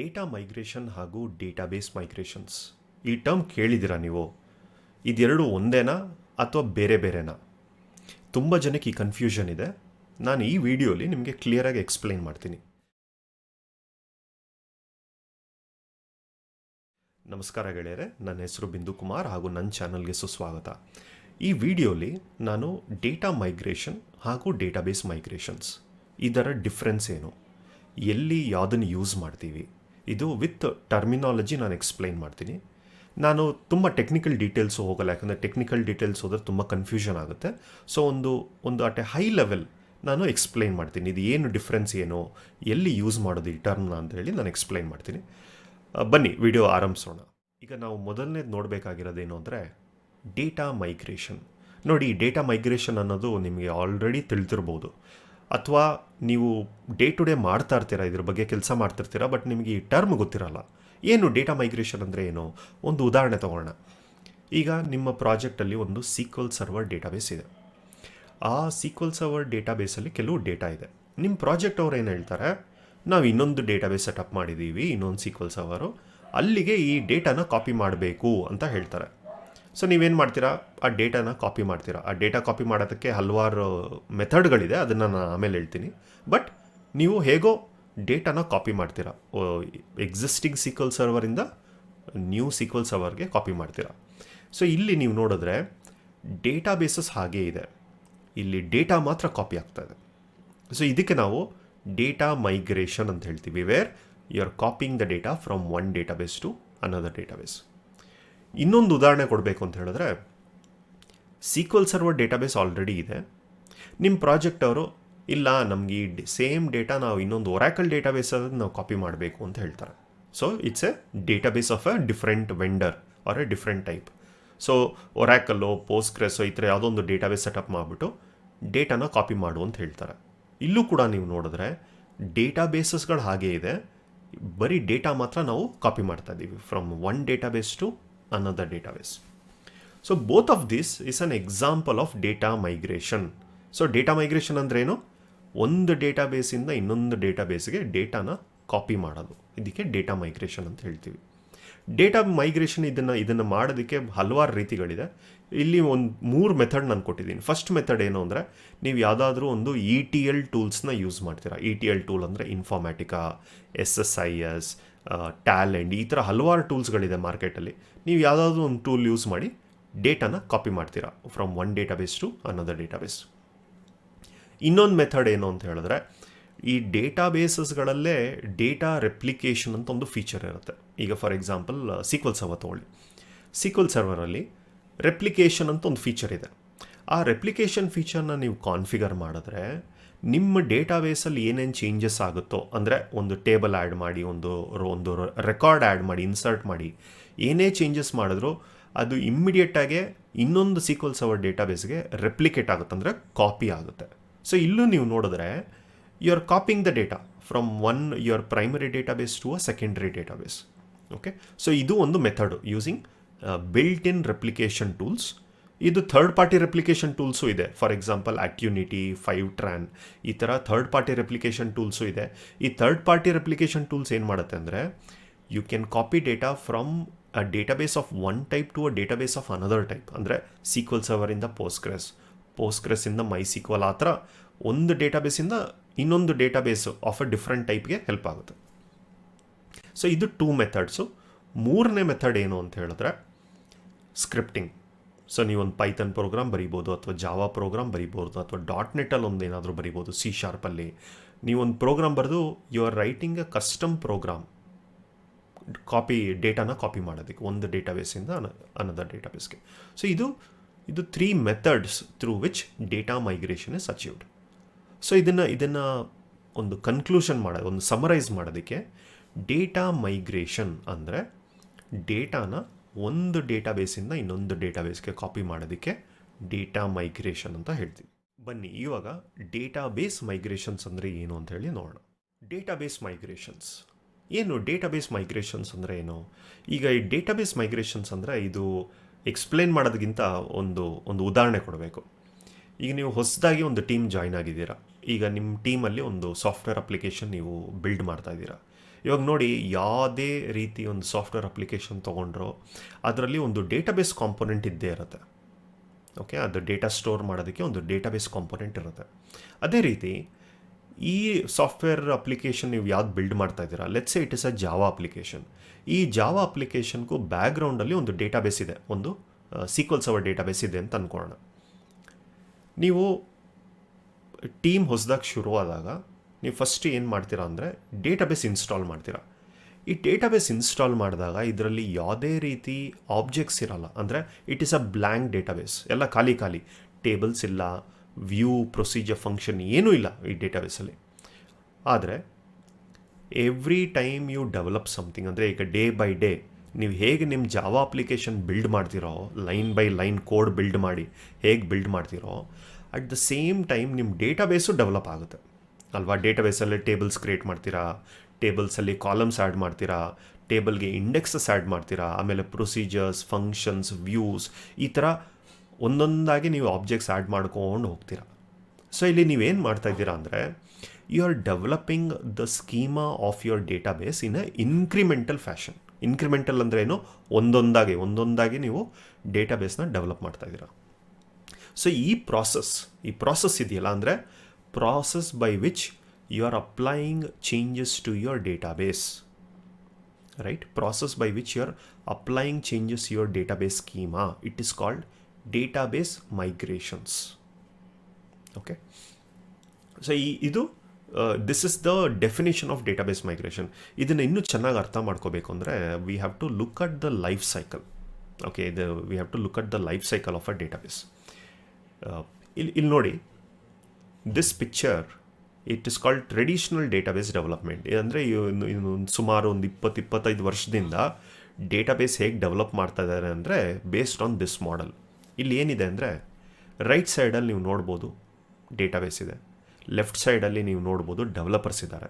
Data migration ಹಾಗೂ database migrations. ಈ term ಕೇಳಿದ್ದೀರಾ ನೀವು? ಇದೆರಡು ಒಂದೇನಾ ಅಥವಾ ಬೇರೆ ಬೇರೆನಾ? ತುಂಬ ಜನಕ್ಕೆ ಈ ಕನ್ಫ್ಯೂಷನ್ ಇದೆ. ನಾನು ಈ ವಿಡಿಯೋಲಿ ನಿಮಗೆ ಕ್ಲಿಯರಾಗಿ ಎಕ್ಸ್ಪ್ಲೈನ್ ಮಾಡ್ತೀನಿ. ನಮಸ್ಕಾರ ಗೆಳೆಯರೆ, ನನ್ನ ಹೆಸರು ಬಿಂದು ಕುಮಾರ್ ಹಾಗೂ ನನ್ನ ಚಾನಲ್ಗೆ ಸುಸ್ವಾಗತ. ಈ ವಿಡಿಯೋಲಿ ನಾನು ಡೇಟಾ ಮೈಗ್ರೇಷನ್ ಹಾಗೂ ಡೇಟಾಬೇಸ್ ಮೈಗ್ರೇಷನ್ಸ್. ಇದರ ಡಿಫ್ರೆನ್ಸ್ ಏನು? ಎಲ್ಲಿ ಯಾವುದನ್ನು ಯೂಸ್ ಮಾಡ್ತೀವಿ? ಇದು ವಿತ್ ಟರ್ಮಿನಾಲಜಿ ನಾನು ಎಕ್ಸ್ಪ್ಲೈನ್ ಮಾಡ್ತೀನಿ. ನಾನು ತುಂಬ ಟೆಕ್ನಿಕಲ್ ಡೀಟೇಲ್ಸು ಹೋಗಲ್ಲ, ಯಾಕಂದರೆ ಟೆಕ್ನಿಕಲ್ ಡೀಟೇಲ್ಸ್ ಹೋದರೆ ತುಂಬ ಕನ್ಫ್ಯೂಷನ್ ಆಗುತ್ತೆ. ಸೊ ಒಂದು ಒಂದು ಅಟ್ ಎ ಹೈ ಲೆವೆಲ್ ನಾನು ಎಕ್ಸ್ಪ್ಲೈನ್ ಮಾಡ್ತೀನಿ. ಇದು ಏನು ಡಿಫ್ರೆನ್ಸ್ ಏನು, ಎಲ್ಲಿ ಯೂಸ್ ಮಾಡೋದು ಈ ಟರ್ಮ್ನ ಅಂತ ಹೇಳಿ ನಾನು ಎಕ್ಸ್ಪ್ಲೈನ್ ಮಾಡ್ತೀನಿ. ಬನ್ನಿ ವಿಡಿಯೋ ಆರಂಭಿಸೋಣ. ಈಗ ನಾವು ಮೊದಲನೇದು ನೋಡಬೇಕಾಗಿರೋದೇನು ಅಂದರೆ ಡೇಟಾ ಮೈಗ್ರೇಷನ್ ನೋಡಿ ಡೇಟಾ ಮೈಗ್ರೇಷನ್ ಅನ್ನೋದು ನಿಮಗೆ ಆಲ್ರೆಡಿ ತಿಳಿದಿರ್ಬೋದು. ಅಥವಾ ನೀವು ಡೇ ಟು ಡೇ ಮಾಡ್ತಾ ಇರ್ತೀರಾ, ಇದ್ರ ಬಗ್ಗೆ ಕೆಲಸ ಮಾಡ್ತಿರ್ತೀರಾ ಬಟ್ ನಿಮಗೆ ಈ ಟರ್ಮ್ ಗೊತ್ತಿರಲ್ಲ. ಏನು ಡೇಟಾ ಮೈಗ್ರೇಷನ್ ಅಂದರೆ ಏನು? ಒಂದು ಉದಾಹರಣೆ ತಗೊಳ್ಳೋಣ ಈಗ ನಿಮ್ಮ ಪ್ರಾಜೆಕ್ಟಲ್ಲಿ ಒಂದು ಸೀಕ್ವಲ್ ಸರ್ವರ್ ಡೇಟಾಬೇಸ್ ಇದೆ. ಆ ಸೀಕ್ವಲ್ ಸರ್ವರ್ ಡೇಟಾಬೇಸಲ್ಲಿ ಕೆಲವು ಡೇಟಾ ಇದೆ. ನಿಮ್ಮ ಪ್ರಾಜೆಕ್ಟ್ ಅವ್ರು ಏನು ಹೇಳ್ತಾರೆ? ನಾವು ಇನ್ನೊಂದು ಡೇಟಾಬೇಸ್ ಸೆಟಪ್ ಮಾಡಿದ್ದೀವಿ ಇನ್ನೊಂದು ಸೀಕ್ವಲ್ ಸರ್ವರು ಅಲ್ಲಿಗೆ ಈ ಡೇಟಾನ ಕಾಪಿ ಮಾಡಬೇಕು ಅಂತ ಹೇಳ್ತಾರೆ. ಸೊ ನೀವೇನು ಮಾಡ್ತೀರಾ? ಆ ಡೇಟಾನ ಕಾಪಿ ಮಾಡ್ತೀರಾ? ಆ ಡೇಟಾ ಕಾಪಿ ಮಾಡೋದಕ್ಕೆ ಹಲವಾರು ಮೆಥಡ್ಗಳಿದೆ ಅದನ್ನು ನಾನು ಆಮೇಲೆ ಹೇಳ್ತೀನಿ. ಬಟ್ ನೀವು ಹೇಗೋ ಡೇಟಾನ ಕಾಪಿ ಮಾಡ್ತೀರಾ? ಎಕ್ಸಿಸ್ಟಿಂಗ್ ಸೀಕ್ವಲ್ ಸರ್ವರಿಂದ ನ್ಯೂ ಸೀಕ್ವಲ್ ಸರ್ವರ್ಗೆ ಕಾಪಿ ಮಾಡ್ತೀರಾ? ಸೊ ಇಲ್ಲಿ ನೀವು ನೋಡಿದ್ರೆ ಡೇಟಾ ಬೇಸಸ್ ಹಾಗೇ ಇದೆ. ಇಲ್ಲಿ ಡೇಟಾ ಮಾತ್ರ ಕಾಪಿ ಆಗ್ತಾ ಇದೆ. ಸೊ ಇದಕ್ಕೆ ನಾವು ಡೇಟಾ ಮೈಗ್ರೇಷನ್ ಅಂತ ಹೇಳ್ತೀವಿ where you are copying the data from one database to another database ಇನ್ನೊಂದು ಉದಾಹರಣೆ ಕೊಡಬೇಕು ಅಂತ ಹೇಳಿದ್ರೆ ಸೀಕ್ವಲ್ ಸರ್ವರ್ ಡೇಟಾಬೇಸ್ ಆಲ್ರೆಡಿ ಇದೆ. ನಿಮ್ಮ ಪ್ರಾಜೆಕ್ಟ್ ಅವರು, ಇಲ್ಲ, ನಮಗೆ ಈ ಸೇಮ್ ಡೇಟಾ ನಾವು ಇನ್ನೊಂದು ಒರಾಕಲ್ ಡೇಟಾಬೇಸ್ ನಾವು ಕಾಪಿ ಮಾಡಬೇಕು ಅಂತ ಹೇಳ್ತಾರೆ. So it's a database of a different vendor or a different type so Oracle Postgres ಈ ಥರ ಯಾವುದೊಂದು ಡೇಟಾಬೇಸ್ ಸೆಟಪ್ ಮಾಡಿಬಿಟ್ಟು ಡೇಟಾನ ಕಾಪಿ ಮಾಡು ಅಂತ ಹೇಳ್ತಾರೆ. ಇಲ್ಲೂ ಕೂಡ ನೀವು ನೋಡಿದ್ರೆ ಡೇಟಾಬೇಸಸ್ಗಳು ಹಾಗೇ ಇದೆ. ಬರೀ ಡೇಟಾ ಮಾತ್ರ ನಾವು ಕಾಪಿ ಮಾಡ್ತಾ ಇದ್ದೀವಿ from one database to another database so both of this is an example of data migration so data migration ಅಂದ್ರೇನು ಒಂದು ಡೇಟಾಬೇಸಿಂದ ಇನ್ನೊಂದು ಡೇಟಾಬೇಸ್ಗೆ ಡೇಟಾನ ಕಾಪಿ ಮಾಡೋದು. ಇದಕ್ಕೆ ಡೇಟಾ ಮೈಗ್ರೇಷನ್ ಅಂತ ಹೇಳ್ತೀವಿ. ಡೇಟಾ ಮೈಗ್ರೇಷನ್ ಇದನ್ನು ಇದನ್ನು ಮಾಡೋದಕ್ಕೆ ಹಲವಾರು ರೀತಿಗಳಿದೆ. ಇಲ್ಲಿ ಒಂದು ಮೂರು ಮೆಥಡ್ ನಾನು ಕೊಟ್ಟಿದ್ದೀನಿ. ಫಸ್ಟ್ ಮೆಥಡ್ ಏನು ಅಂದರೆ, ನೀವು ಯಾವುದಾದ್ರೂ ಒಂದು ಇ ಟಿ ಎಲ್ ಟೂಲ್ಸ್ನ ಯೂಸ್ ಮಾಡ್ತೀರಾ. ಇ ಟಿ ಎಲ್ ಟೂಲ್ ಅಂದರೆ Informatica S S I S Talend ಈ ಥರ ಹಲವಾರು ಟೂಲ್ಸ್ಗಳಿದೆ ಮಾರ್ಕೆಟಲ್ಲಿ. ನೀವು ಯಾವುದಾದ್ರೂ ಒಂದು ಟೂಲ್ ಯೂಸ್ ಮಾಡಿ ಡೇಟಾನ ಕಾಪಿ ಮಾಡ್ತೀರಾ. From one database to another database ಇನ್ನೊಂದು ಮೆಥಡ್ ಏನು ಅಂತ ಹೇಳಿದ್ರೆ, ಈ ಡೇಟಾಬೇಸಸ್ಗಳಲ್ಲೇ ಡೇಟಾ ರೆಪ್ಲಿಕೇಶನ್ ಅಂತ ಒಂದು ಫೀಚರ್ ಇರುತ್ತೆ. ಈಗ ಫಾರ್ ಎಕ್ಸಾಂಪಲ್ ಸೀಕ್ವಲ್ ಸರ್ವರ್ ತೊಗೊಳ್ಳಿ. ಸೀಕ್ವಲ್ ಸರ್ವರಲ್ಲಿ ರೆಪ್ಲಿಕೇಶನ್ ಅಂತ ಒಂದು ಫೀಚರ್ ಇದೆ. ಆ ರೆಪ್ಲಿಕೇಶನ್ ಫೀಚರ್ನ ನೀವು ಕಾನ್ಫಿಗರ್ ಮಾಡಿದ್ರೆ ನಿಮ್ಮ ಡೇಟಾಬೇಸಲ್ಲಿ ಏನೇನು ಚೇಂಜಸ್ ಆಗುತ್ತೋ, ಅಂದರೆ ಒಂದು ಟೇಬಲ್ ಆ್ಯಡ್ ಮಾಡಿ, ಒಂದು ಒಂದು ರೆಕಾರ್ಡ್ ಆ್ಯಡ್ ಮಾಡಿ ಇನ್ಸರ್ಟ್ ಮಾಡಿ, ಏನೇ ಚೇಂಜಸ್ ಮಾಡಿದ್ರೂ ಅದು ಇಮ್ಮಿಡಿಯೇಟಾಗೆ ಇನ್ನೊಂದು ಸೀಕ್ವಲ್ ಸರ್ವರ್ ಡೇಟಾಬೇಸ್ಗೆ ರೆಪ್ಲಿಕೇಟ್ ಆಗುತ್ತೆ, ಅಂದರೆ ಕಾಪಿ ಆಗುತ್ತೆ. ಸೊ ಇಲ್ಲೂ ನೀವು ನೋಡಿದ್ರೆ you are copying the data from one your primary database to a secondary database okay so ಇದು ಒಂದು method using built in replication tools ಇದು ಥರ್ಡ್ ಪಾರ್ಟಿ ರೆಪ್ಲಿಕೇಶನ್ ಟೂಲ್ಸು ಇದೆ. ಫಾರ್ ಎಕ್ಸಾಂಪಲ್ ಆಕ್ಯುನಿಟಿ ಫೈವ್ ಟ್ರ್ಯಾನ್ ಈ ಥರ ಥರ್ಡ್ ಪಾರ್ಟಿ ರೆಪ್ಲಿಕೇಶನ್ ಟೂಲ್ಸು ಇದೆ. ಈ third party replication tools ಏನು ಮಾಡುತ್ತೆ ಅಂದರೆ you can copy data from a database of one type to a database of another type ಅಂದರೆ ಸೀಕ್ವಲ್ ಸರ್ವರಿಂದ ಪೋಸ್ಕ್ರೆಸ್ ಇಂದ ಮೈ ಸೀಕ್ವಲ್ ಆ ಥರ ಒಂದು ಡೇಟಾಬೇಸಿಂದ ಇನ್ನೊಂದು ಡೇಟಾಬೇಸ್ ಆಫ್ ಅ ಡಿಫ್ರೆಂಟ್ ಟೈಪ್ಗೆ ಹೆಲ್ಪ್ ಆಗುತ್ತೆ. ಸೊ ಇದು ಟೂ ಮೆಥಡ್ಸು ಮೂರನೇ ಮೆಥಡ್ ಏನು ಅಂತ ಹೇಳಿದ್ರೆ ಸ್ಕ್ರಿಪ್ಟಿಂಗ್ ಸೊ ಒಂದು ಪೈಥನ್ ಪ್ರೋಗ್ರಾಮ್ ಬರಿಬೋದು ಅಥವಾ ಜಾವಾ ಪ್ರೋಗ್ರಾಮ್ ಬರಿಬೋದು ಅಥವಾ. ಡಾಟ್ ನೆಟ್ಟಲ್ಲಿ ಒಂದು ಏನಾದರೂ ಬರಿಬೋದು ಸಿ ಶಾರ್ಪಲ್ಲಿ ನೀವೊಂದು ಪ್ರೋಗ್ರಾಮ್ ಬರೆದು you are writing a custom program copy ಡೇಟಾನ copy ಮಾಡೋದಕ್ಕೆ, ಒಂದು ಡೇಟಾಬೇಸಿಂದ ಅನದರ್ ಡೇಟಾಬೇಸ್ಗೆ ಸೊ ಇದು ಇದು three methods through which data migration is achieved so ಇದನ್ನು ಇದನ್ನು ಒಂದು ಕನ್ಕ್ಲೂಷನ್ ಮಾಡೋದು ಒಂದು ಸಮರೈಸ್ ಮಾಡೋದಕ್ಕೆ ಡೇಟಾ ಮೈಗ್ರೇಷನ್ ಅಂದರೆ ಡೇಟಾನ ಒಂದು ಡೇಟಾಬೇಸಿಂದ ಇನ್ನೊಂದು ಡೇಟಾಬೇಸ್ಗೆ ಕಾಪಿ ಮಾಡೋದಕ್ಕೆ ಡೇಟಾ ಮೈಗ್ರೇಷನ್ ಅಂತ ಹೇಳ್ತೀವಿ. ಬನ್ನಿ, ಇವಾಗ ಡೇಟಾಬೇಸ್ ಮೈಗ್ರೇಷನ್ಸ್ ಅಂದರೆ ಏನು ಅಂತ ಹೇಳಿ ನೋಡೋಣ. ಡೇಟಾಬೇಸ್ ಮೈಗ್ರೇಷನ್ಸ್ ಏನು ಡೇಟಾಬೇಸ್ ಮೈಗ್ರೇಷನ್ಸ್ ಅಂದರೆ ಏನು? ಈಗ ಈ ಡೇಟಾಬೇಸ್ ಮೈಗ್ರೇಷನ್ಸ್ ಅಂದರೆ ಇದು ಎಕ್ಸ್ಪ್ಲೇನ್ ಮಾಡೋದಕ್ಕಿಂತ ಒಂದು ಒಂದು ಉದಾಹರಣೆ ಕೊಡಬೇಕು. ಈಗ ನೀವು ಹೊಸದಾಗಿ ಒಂದು ಟೀಮ್ ಜಾಯ್ನ್ ಆಗಿದ್ದೀರಾ. ಈಗ ನಿಮ್ಮ ಟೀಮಲ್ಲಿ ಒಂದು ಸಾಫ್ಟ್ವೇರ್ ಅಪ್ಲಿಕೇಶನ್ ನೀವು ಬಿಲ್ಡ್ ಮಾಡ್ತಾ ಇದ್ದೀರಾ. ಇವಾಗ ನೋಡಿ ಯಾವುದೇ ರೀತಿ ಒಂದು ಸಾಫ್ಟ್ವೇರ್ ಅಪ್ಲಿಕೇಶನ್ ತೊಗೊಂಡ್ರು, ಅದರಲ್ಲಿ ಒಂದು ಡೇಟಾಬೇಸ್ ಕಾಂಪೊನೆಂಟ್ ಇದ್ದೇ ಇರುತ್ತೆ. ಓಕೆ, ಅದು ಡೇಟಾ ಸ್ಟೋರ್ ಮಾಡೋದಕ್ಕೆ ಒಂದು ಡೇಟಾಬೇಸ್ ಕಾಂಪೊನೆಂಟ್ ಇರುತ್ತೆ. ಅದೇ ರೀತಿ ಈ ಸಾಫ್ಟ್ವೇರ್ ಅಪ್ಲಿಕೇಶನ್ ನೀವು ಯಾವ್ದು ಬಿಲ್ಡ್ ಮಾಡ್ತಾ ಇದ್ದೀರಾ let's it is a Java application ಈ ಜಾವಾ ಅಪ್ಲಿಕೇಶನ್ಗೂ ಬ್ಯಾಕ್ಗ್ರೌಂಡಲ್ಲಿ ಒಂದು ಡೇಟಾಬೇಸ್ ಇದೆ, ಒಂದು ಸೀಕ್ವಲ್ ಅವರ್ ಡೇಟಾಬೇಸ್ ಇದೆ ಅಂತ ಅಂದ್ಕೊಳ್ಳೋಣ ನೀವು ಟೀಮ್ ಹೊಸದಾಗಿ ಶುರುವಾದಾಗ ನೀವು ಫಸ್ಟ್ ಏನು ಮಾಡ್ತೀರಾ ಅಂದರೆ ಡೇಟಾಬೇಸ್ ಇನ್ಸ್ಟಾಲ್ ಮಾಡ್ತೀರಾ. ಈ ಡೇಟಾಬೇಸ್ ಇನ್ಸ್ಟಾಲ್ ಮಾಡಿದಾಗ ಇದರಲ್ಲಿ ಯಾವುದೇ ರೀತಿ ಆಬ್ಜೆಕ್ಟ್ಸ್ ಇರಲ್ಲ. ಅಂದರೆ it is a blank database ಎಲ್ಲ ಖಾಲಿ ಖಾಲಿ. ಟೇಬಲ್ಸ್ ಇಲ್ಲ ವ್ಯೂ ಪ್ರೊಸೀಜರ್ ಫಂಕ್ಷನ್ ಏನೂ ಇಲ್ಲ ಈ ಡೇಟಾಬೇಸಲ್ಲಿ ಆದರೆ every time you develop something ಅಂದರೆ ಈಗ ಡೇ ಬೈ ಡೇ ನೀವು ಹೇಗೆ ನಿಮ್ಮ ಜಾವಾ ಅಪ್ಲಿಕೇಶನ್ ಬಿಲ್ಡ್ ಮಾಡ್ತಿರೋ line by line code build ಮಾಡಿ ಹೇಗೆ ಬಿಲ್ಡ್ ಮಾಡ್ತಿರೋ ಅಟ್ ದ ಸೇಮ್ ಟೈಮ್ ನಿಮ್ಮ ಡೇಟಾಬೇಸು ಡೆವಲಪ್ ಆಗುತ್ತೆ. ಅಲ್ವಾ, ಡೇಟಾಬೇಸಲ್ಲಿ ಟೇಬಲ್ಸ್ ಕ್ರಿಯೇಟ್ ಮಾಡ್ತೀರಾ, ಟೇಬಲ್ಸಲ್ಲಿ ಕಾಲಮ್ಸ್ ಆ್ಯಡ್ ಮಾಡ್ತೀರಾ, ಟೇಬಲ್ಗೆ ಇಂಡೆಕ್ಸಸ್ ಆ್ಯಡ್ ಮಾಡ್ತೀರಾ, ಆಮೇಲೆ ಪ್ರೊಸೀಜರ್ಸ್, ಫಂಕ್ಷನ್ಸ್, ವ್ಯೂಸ್, ಈ ಥರ ಒಂದೊಂದಾಗಿ ನೀವು ಆಬ್ಜೆಕ್ಟ್ಸ್ ಆ್ಯಡ್ ಮಾಡ್ಕೊಂಡು ಹೋಗ್ತೀರಾ. ಸೊ, ಇಲ್ಲಿ ನೀವೇನು ಮಾಡ್ತಾ ಇದ್ದೀರಾ ಅಂದರೆ you are developing the schema of your database in a incremental fashion incremental ಅಂದರೆ ಏನು? ಒಂದೊಂದಾಗಿ ಒಂದೊಂದಾಗಿ ನೀವು ಡೇಟಾಬೇಸ್ನ ಡೆವಲಪ್ ಮಾಡ್ತಾ ಇದ್ದೀರಾ. ಸೊ ಈ ಪ್ರಾಸೆಸ್ ಈ ಪ್ರಾಸೆಸ್ ಇದೆಯಲ್ಲ ಅಂದರೆ process by which you are applying changes to your database right? Process by which you're applying changes to your database schema. It is called database migrations. Okay? So ಈ ಇದು this is the definition of database migration ಇದನ್ನು ಇನ್ನೂ ಚೆನ್ನಾಗಿ ಅರ್ಥ ಮಾಡ್ಕೋಬೇಕು ಅಂದರೆ we have to look at the life cycle okay ಇದು we have to look at the life cycle of a database ಇಲ್ಲಿ ಇಲ್ಲಿ ನೋಡಿ this picture it is called traditional database development ಅಂದರೆ ಇನ್ನೊಂದು ಸುಮಾರು ಒಂದು ಇಪ್ಪತ್ತು ಇಪ್ಪತ್ತೈದು ವರ್ಷದಿಂದ ಡೇಟಾಬೇಸ್ ಹೇಗೆ ಡೆವಲಪ್ ಮಾಡ್ತಾ ಇದ್ದಾರೆ ಅಂದರೆ ಬೇಸ್ಡ್ ಆನ್ ದಿಸ್ ಮಾಡಲ್ ಇಲ್ಲಿ ಏನಿದೆ ಅಂದರೆ ರೈಟ್ ಸೈಡಲ್ಲಿ ನೀವು ನೋಡ್ಬೋದು ಡೇಟಾಬೇಸ್ ಇದೆ. ಲೆಫ್ಟ್ ಸೈಡಲ್ಲಿ ನೀವು ನೋಡ್ಬೋದು ಡೆವಲಪರ್ಸ್ ಇದ್ದಾರೆ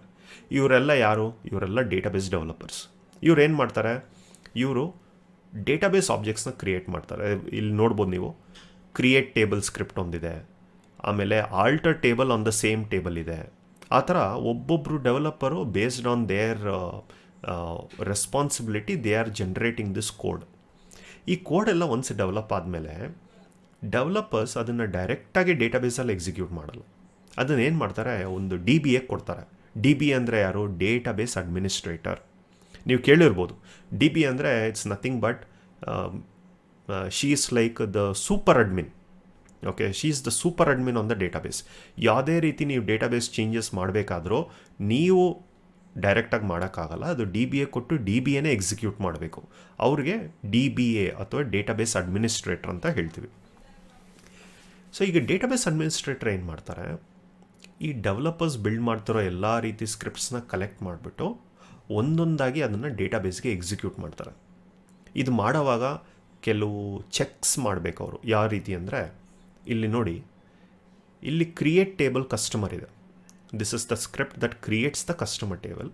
ಇವರೆಲ್ಲ ಯಾರು? ಇವರೆಲ್ಲ ಡೇಟಾಬೇಸ್ ಡೆವಲಪರ್ಸ್ ಇವ್ರು ಏನು ಮಾಡ್ತಾರೆ? ಇವರು ಡೇಟಾಬೇಸ್ ಆಬ್ಜೆಕ್ಟ್ಸ್ನ ಕ್ರಿಯೇಟ್ ಮಾಡ್ತಾರೆ. ಇಲ್ಲಿ ನೋಡ್ಬೋದು ನೀವು. ಕ್ರಿಯೇಟ್ ಟೇಬಲ್ ಸ್ಕ್ರಿಪ್ಟ್ ಒಂದಿದೆ. ಆಮೇಲೆ alter table on the same table ಇದೆ. ಆ ಥರ ಒಬ್ಬೊಬ್ಬರು developer based on their responsibility they are generating this code ಈ ಕೋಡೆಲ್ಲ ಒನ್ಸ್ ಡೆವಲಪ್ ಆದಮೇಲೆ ಡೆವಲಪರ್ಸ್ ಅದನ್ನು ಡೈರೆಕ್ಟಾಗಿ ಡೇಟಾಬೇಸಲ್ಲಿ ಎಕ್ಸಿಕ್ಯೂಟ್ ಮಾಡಲ್ಲ. ಅದನ್ನು ಏನು ಮಾಡ್ತಾರೆ? ಒಂದು ಡಿ ಬಿ ಎ ಕೊಡ್ತಾರೆ. ಡಿ ಬಿ ಅಂದರೆ ಯಾರು? ಡೇಟಾಬೇಸ್ ಅಡ್ಮಿನಿಸ್ಟ್ರೇಟರ್ ನೀವು ಕೇಳಿರ್ಬೋದು. ಡಿ ಬಿ ಅಂದರೆ it's nothing but she is like the super admin okay she is the super admin on the database ಯಾವುದೇ ರೀತಿ ನೀವು ಡೇಟಾಬೇಸ್ ಚೇಂಜಸ್ ಮಾಡಬೇಕಾದ್ರೂ ನೀವು ಡೈರೆಕ್ಟಾಗಿ ಮಾಡೋಕ್ಕಾಗಲ್ಲ. ಅದು ಡಿ ಬಿ ಎ ಕೊಟ್ಟು ಡಿ ಬಿ ಎನೇ ಎಕ್ಸಿಕ್ಯೂಟ್ ಮಾಡಬೇಕು. ಅವ್ರಿಗೆ ಡಿ ಬಿ ಎ ಅಥವಾ ಡೇಟಾಬೇಸ್ ಅಡ್ಮಿನಿಸ್ಟ್ರೇಟರ್ ಅಂತ ಹೇಳ್ತೀವಿ. ಸೊ ಈಗ ಡೇಟಾಬೇಸ್ ಅಡ್ಮಿನಿಸ್ಟ್ರೇಟರ್ ಏನು ಮಾಡ್ತಾರೆ? ಈ ಡೆವಲಪರ್ಸ್ ಬಿಲ್ಡ್ ಮಾಡ್ತಿರೋ ಎಲ್ಲ ರೀತಿ ಸ್ಕ್ರಿಪ್ಟ್ಸ್ನ ಕಲೆಕ್ಟ್ ಮಾಡಿಬಿಟ್ಟು ಒಂದೊಂದಾಗಿ ಅದನ್ನು ಡೇಟಾಬೇಸ್ಗೆ ಎಕ್ಸಿಕ್ಯೂಟ್ ಮಾಡ್ತಾರೆ. ಇದು ಮಾಡೋವಾಗ ಕೆಲವು ಚೆಕ್ಸ್ ಮಾಡಬೇಕು ಅವರು. ಯಾವ ರೀತಿ ಅಂದರೆ ಇಲ್ಲಿ ನೋಡಿ, ಇಲ್ಲಿ ಕ್ರಿಯೇಟ್ ಟೇಬಲ್ ಕಸ್ಟಮರ್ ಇದೆ. This is the script that creates the customer table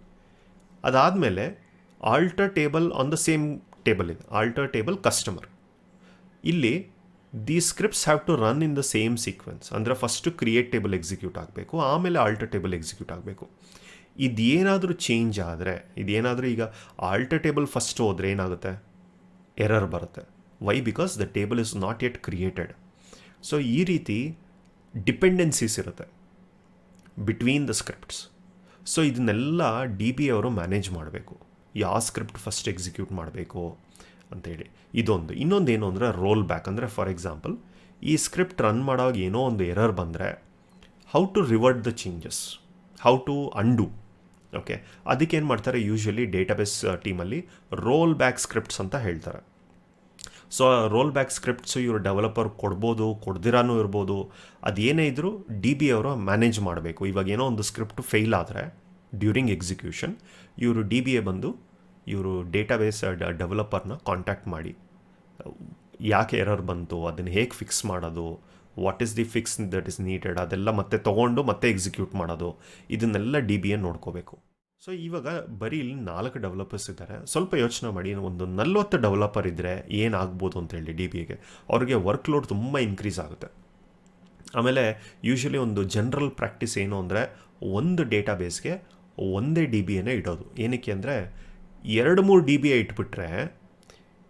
ಅದಾದಮೇಲೆ alter table on the same table ಇದೆ. ಆಲ್ಟರ್ ಟೇಬಲ್ ಕಸ್ಟಮರ್ ಇಲ್ಲಿ the scripts have to run in the same sequence ಅಂದರೆ ಫಸ್ಟು ಕ್ರಿಯೇಟ್ ಟೇಬಲ್ ಎಕ್ಸಿಕ್ಯೂಟ್ ಆಗಬೇಕು, ಆಮೇಲೆ alter table execute ಆಗಬೇಕು. ಇದೇನಾದರೂ change ಆದರೆ, ಇದೇನಾದರೂ ಈಗ ಆಲ್ಟರ್ ಟೇಬಲ್ ಫಸ್ಟ್ ಹೋದರೆ ಏನಾಗುತ್ತೆ? ಎರರ್ ಬರುತ್ತೆ. Why because the table is not yet created so ಈ ರೀತಿ ಡಿಪೆಂಡೆನ್ಸೀಸ್ ಇರುತ್ತೆ ಬಿಟ್ವೀನ್ ದ ಸ್ಕ್ರಿಪ್ಟ್ಸ್ ಸೊ ಇದನ್ನೆಲ್ಲ ಡಿ ಬಿ ಅವರು ಮ್ಯಾನೇಜ್ ಮಾಡಬೇಕು. ಯಾವ ಸ್ಕ್ರಿಪ್ಟ್ ಫಸ್ಟ್ ಎಕ್ಸಿಕ್ಯೂಟ್ ಮಾಡಬೇಕು ಅಂತೇಳಿ. ಇದೊಂದು. ಇನ್ನೊಂದು ಏನು ಅಂದರೆ ರೋಲ್ ಬ್ಯಾಕ್ ಅಂದರೆ ಫಾರ್ ಎಕ್ಸಾಂಪಲ್ ಈ ಸ್ಕ್ರಿಪ್ಟ್ ರನ್ ಮಾಡೋವಾಗ ಏನೋ ಒಂದು ಎರರ್ ಬಂದರೆ how to revert the changes how to undo okay ಅದಕ್ಕೆ ಏನು ಮಾಡ್ತಾರೆ? ಯೂಶ್ವಲಿ ಡೇಟಾಬೇಸ್ ಟೀಮಲ್ಲಿ ರೋಲ್ ಬ್ಯಾಕ್ ಸ್ಕ್ರಿಪ್ಟ್ಸ್ ಅಂತ ಹೇಳ್ತಾರೆ. ಸೊ ರೋಲ್ ಬ್ಯಾಕ್ ಸ್ಕ್ರಿಪ್ಟ್ಸು ಇವರು ಡೆವಲಪರ್ ಕೊಡ್ಬೋದು, ಕೊಡ್ದಿರಾನೂ ಇರ್ಬೋದು. ಅದೇನೇ ಇದ್ದರೂ ಡಿ ಬಿ ಅವರು ಮ್ಯಾನೇಜ್ ಮಾಡಬೇಕು. ಇವಾಗ ಏನೋ ಒಂದು ಸ್ಕ್ರಿಪ್ಟ್ ಫೇಲ್ ಆದರೆ ಡ್ಯೂರಿಂಗ್ ಎಕ್ಸಿಕ್ಯೂಷನ್ ಇವರು ಡಿ ಬಿ ಎ ಬಂದು ಇವರು ಡೇಟಾಬೇಸ್ ಡೆವಲಪರ್ನ ಕಾಂಟ್ಯಾಕ್ಟ್ ಮಾಡಿ. ಯಾಕೆ ಎರರ್ ಬಂತು, ಅದನ್ನು ಹೇಗೆ ಫಿಕ್ಸ್ ಮಾಡೋದು what is the fix that is needed ಅದೆಲ್ಲ ಮತ್ತೆ ತೊಗೊಂಡು ಮತ್ತೆ ಎಕ್ಸಿಕ್ಯೂಟ್ ಮಾಡೋದು. ಇದನ್ನೆಲ್ಲ ಡಿ ಬಿ ಎ ನೋಡ್ಕೋಬೇಕು. ಸೊ ಇವಾಗ ಬರೀ ಇಲ್ಲಿ ನಾಲ್ಕು ಡೆವಲಪರ್ಸ್ ಇದ್ದಾರೆ. ಸ್ವಲ್ಪ ಯೋಚನೆ ಮಾಡಿ, ಒಂದು ನಲ್ವತ್ತು ಡೆವಲಪರ್ ಇದ್ದರೆ ಏನಾಗ್ಬೋದು ಅಂತೇಳಿ ಡಿ ಬಿ ಎಗೆ ಅವ್ರಿಗೆ ವರ್ಕ್ ಲೋಡ್ ತುಂಬ ಇನ್ಕ್ರೀಸ್ ಆಗುತ್ತೆ. ಆಮೇಲೆ ಯೂಶ್ವಲಿ ಒಂದು ಜನರಲ್ ಪ್ರಾಕ್ಟೀಸ್ ಏನು ಅಂದರೆ ಒಂದು ಡೇಟಾ ಬೇಸ್ಗೆ ಒಂದೇ ಡಿ ಬಿಯನ್ನೇ ಇಡೋದು. ಏನಕ್ಕೆ ಅಂದರೆ ಎರಡು ಮೂರು ಡಿ ಬಿ ಇಟ್ಬಿಟ್ರೆ